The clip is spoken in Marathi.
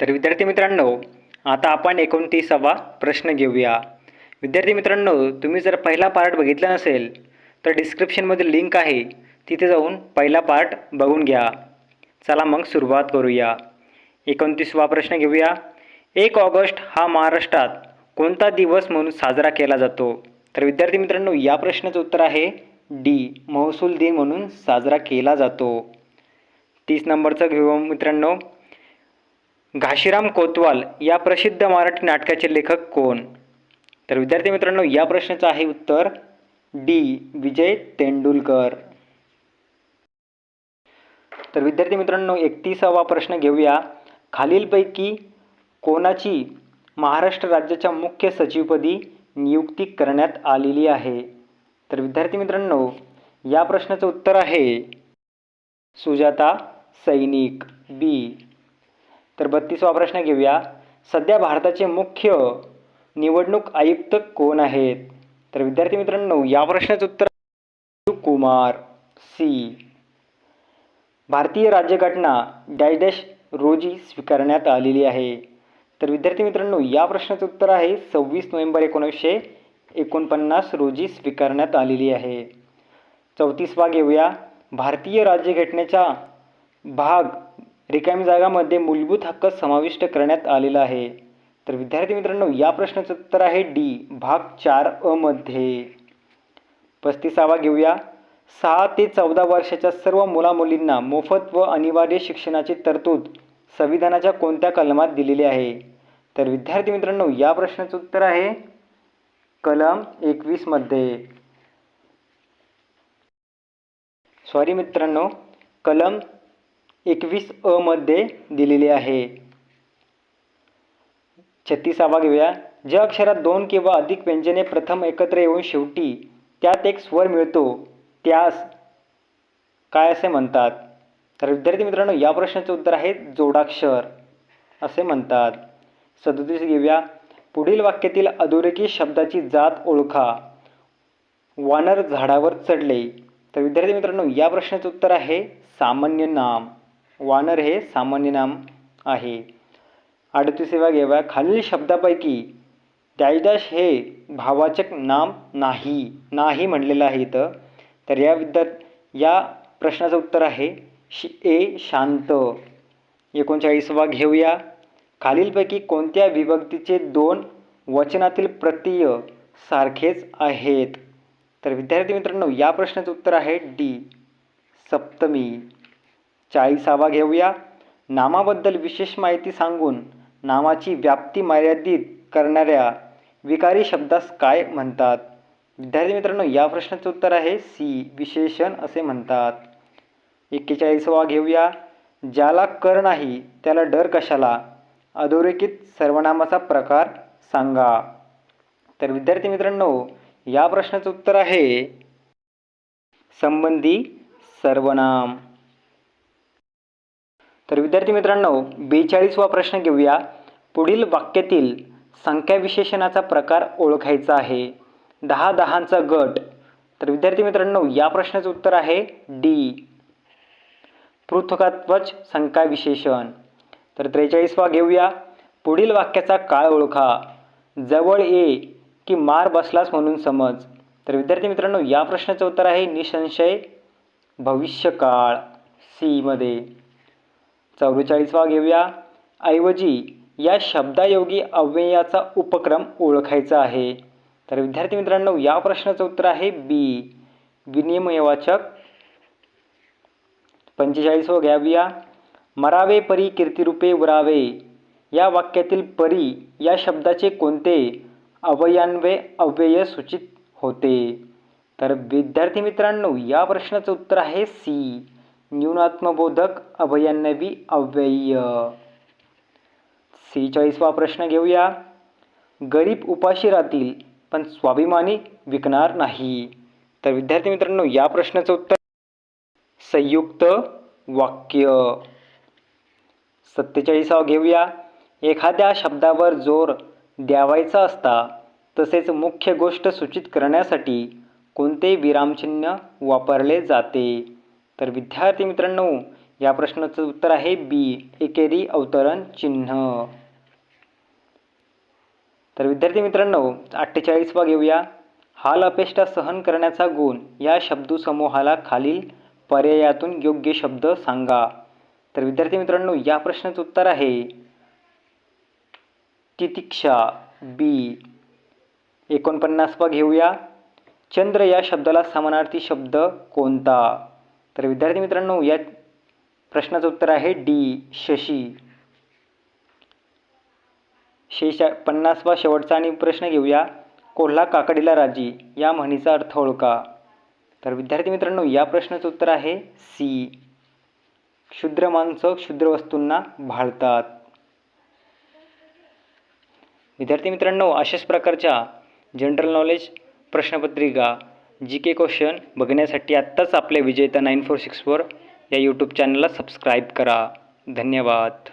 तर विद्यार्थी मित्रांनो आता आपण एकोणतीसावा प्रश्न घेऊया. विद्यार्थी मित्रांनो तुम्ही जर पहिला पार्ट बघितला नसेल तर डिस्क्रिप्शनमध्ये लिंक आहे. तिथे जाऊन पहिला पार्ट बघून घ्या. चला मग सुरुवात करूया. एकोणतीसवा प्रश्न घेऊया. एक ऑगस्ट हा महाराष्ट्रात कोणता दिवस म्हणून साजरा केला जातो? तर विद्यार्थी मित्रांनो या प्रश्नाचं उत्तर आहे डी महसूल दिन म्हणून साजरा केला जातो. तीस नंबरचं घेऊ मित्रांनो. घाशीराम कोतवाल या प्रसिद्ध मराठी नाटकाचे लेखक कोण? तर विद्यार्थी मित्रांनो या प्रश्नाचं आहे उत्तर डी विजय तेंडुलकर. तर विद्यार्थी मित्रांनो एकतीसावा प्रश्न घेऊया. खालीलपैकी कोणाची महाराष्ट्र राज्याच्या मुख्य सचिवपदी नियुक्ती करण्यात आलेली आहे? तर विद्यार्थी मित्रांनो या प्रश्नाचं उत्तर आहे सुजाता सैनिक बी तर बत्तीसवा प्रश्न घेऊया. सध्या भारताचे मुख्य निवडणूक आयुक्त कोण आहेत? तर विद्यार्थी मित्रांनो या प्रश्नाचं उत्तर कुमार सी. भारतीय राज्यघटना डॅश डॅश रोजी स्वीकारण्यात आलेली आहे. तर विद्यार्थी मित्रांनो या प्रश्नाचं उत्तर आहे सव्वीस नोव्हेंबर एकोणीसशे एकोणपन्नास रोजी स्वीकारण्यात आलेली आहे. चौतीसवा घेऊया. भारतीय राज्यघटनेचा भाग रिकामी जागामध्ये मूलभूत हक्क समाविष्ट करण्यात आलेला आहे. तर विद्यार्थी मित्रांनो या प्रश्नाचं उत्तर आहे डी भाग चार अ मध्ये. पस्तीसावा घेऊया. सहा ते चौदा वर्षाच्या सर्व मुलामुलींना मोफत व अनिवार्य शिक्षणाची तरतूद संविधानाच्या कोणत्या कलमात दिलेली आहे? तर विद्यार्थी मित्रांनो या प्रश्नाचं उत्तर आहे कलम एकवीसमध्ये सॉरी मित्रांनो कलम एकवीस अ मध्ये दिलेली आहे. छत्तीसावा घेऊया. ज्या अक्षरात दोन किंवा अधिक व्यंजने प्रथम एकत्र येऊन शेवटी त्यात एक स्वर मिळतो त्यास काय असे म्हणतात? तर विद्यार्थी मित्रांनो या प्रश्नाचं उत्तर आहे जोडाक्षर. असे म्हणतात. सदोतीस घेऊया. पुढील वाक्यातील अधोरेखित शब्दाची जात ओळखा. वानर झाडावर चढले. तर विद्यार्थी मित्रांनो या प्रश्नाचं उत्तर आहे सामान्य नाम. वानर हे सामान्य नाम आहे. अडतीसेवा घेवा खालील शब्दापैकी डॅश डॅश हे भावाचक नाम नाही नाही म्हणलेलं आहे इथं. तर या विद्यार्थ या प्रश्नाचं उत्तर आहे शि ए शांत. एकोणचाळीसवा घेऊया. खालीलपैकी कोणत्या विभक्तीचे दोन वचनातील प्रत्यय सारखेच आहेत? तर विद्यार्थी मित्रांनो या प्रश्नाचं उत्तर आहे डी सप्तमी. चाळीसावा घेऊया. नामाबद्दल विशेष माहिती सांगून नामाची व्याप्ती मर्यादित करणाऱ्या विकारी शब्दास काय म्हणतात? विद्यार्थी मित्रांनो या प्रश्नाचं उत्तर आहे सी विशेषण असे म्हणतात. एक्केचाळीसवा घेऊया. ज्याला कर नाही त्याला डर कशाला? अधोरेखित सर्वनामाचा प्रकार सांगा. तर विद्यार्थी मित्रांनो या प्रश्नाचं उत्तर आहे संबंधी सर्वनाम. तर विद्यार्थी मित्रांनो बेचाळीसवा प्रश्न घेऊया. पुढील वाक्यातील संख्या विशेषणाचा प्रकार ओळखायचा आहे. दहा दहांचा गट. तर विद्यार्थी मित्रांनो या प्रश्नाचं उत्तर आहे डी. पृथकत्वच संख्या विशेषण तर त्रेचाळीसवा घेऊया. पुढील वाक्याचा काळ ओळखा. जवळ ये की मार बसलास म्हणून समज. तर विद्यार्थी मित्रांनो या प्रश्नाचं उत्तर आहे निसंशय भविष्यकाळ. सीमध्ये चौवेचाळीसवा घेऊया. ऐवजी या शब्दायोगी अव्ययाचा उपक्रम ओळखायचा आहे. तर विद्यार्थी मित्रांनो या प्रश्नाचं उत्तर आहे बी विनिमयवाचक पंचेचाळीसवं घ्याव्या. मरावे परी कीर्तिरूपे उरावे. या वाक्यातील परी या शब्दाचे कोणते? अवयान्वय अव्यय सूचित होते. तर विद्यार्थी मित्रांनो या प्रश्नाचं उत्तर आहे सी न्यूनात्मबोधक अभयन्नवी अव्यय सेहेचाळीसवा प्रश्न घेऊया. गरीब उपाशी राहतील पण स्वाभिमानी विकणार नाही. तर विद्यार्थी मित्रांनो या प्रश्नाचं उत्तर संयुक्त वाक्य. सत्तेचाळीसावं घेऊया. एखाद्या शब्दावर जोर द्यावायचा असता तसेच मुख्य गोष्ट सूचित करण्यासाठी कोणते विरामचिन्ह वापरले जाते? तर विद्यार्थी मित्रांनो या प्रश्नाचं उत्तर आहे बी एकेरी अवतरण चिन्ह. तर विद्यार्थी मित्रांनो अठ्ठेचाळीसवा घेऊया. हाल अपेष्टा सहन करण्याचा गुण या शब्दसमूहाला खालील पर्यायातून योग्य शब्द सांगा. तर विद्यार्थी मित्रांनो या प्रश्नाचं उत्तर आहे तितिक्षा बी. एकोणपन्नासवा घेऊया. चंद्र या शब्दाला समानार्थी शब्द कोणता? तर विद्यार्थी मित्रांनो या प्रश्नाचं उत्तर आहे डी शशी. शेषा पन्नासवा शेवटचा आणि प्रश्न घेऊया. कोल्हा काकडीला राजी या म्हणीचा अर्थ ओळखा. तर विद्यार्थी मित्रांनो या प्रश्नाचं उत्तर आहे सी. क्षुद्र माणसं क्षुद्र वस्तूंना भाळतात. विद्यार्थी मित्रांनो अशाच प्रकारच्या जनरल नॉलेज प्रश्नपत्रिका जी के क्वेश्चन बघण्यासाठी आत्ताच आपल्या Vijeta nine four six four या यूट्यूब चॅनलला सबस्क्राईब करा. धन्यवाद.